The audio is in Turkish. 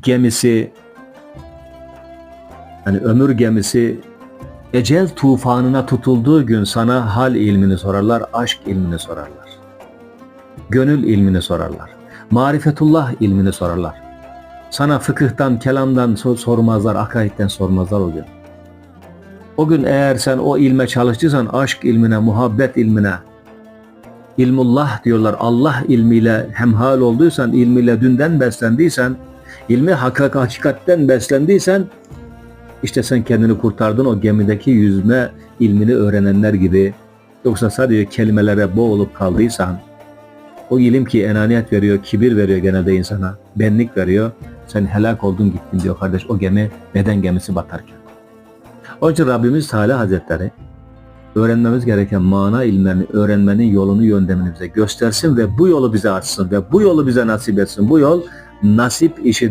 gemisi hani ömür gemisi ecel tufanına tutulduğu gün sana hal ilmini sorarlar, aşk ilmini sorarlar. Gönül ilmini sorarlar. Marifetullah ilmini sorarlar. Sana fıkıhtan, kelamdan so- sormazlar, akaidden sormazlar o gün. O gün eğer sen o ilme çalıştıysan aşk ilmine, muhabbet ilmine, ilmullah diyorlar Allah ilmiyle hemhal olduysan, ilmiyle dünden beslendiysen, ilmi hakik hakikatten beslendiysen işte sen kendini kurtardın o gemideki yüzme ilmini öğrenenler gibi. Yoksa sadece kelimelere boğulup kaldıysan, o ilim ki enaniyet veriyor, kibir veriyor genelde insana, benlik veriyor. Sen helak oldun gittin diyor kardeş o gemi beden gemisi batarken. Onun için Rabbimiz Teala Hazretleri öğrenmemiz gereken mana ilmlerini öğrenmenin yolunu yöntemini bize göstersin ve bu yolu bize açsın ve bu yolu bize nasip etsin. Bu yol nasip işi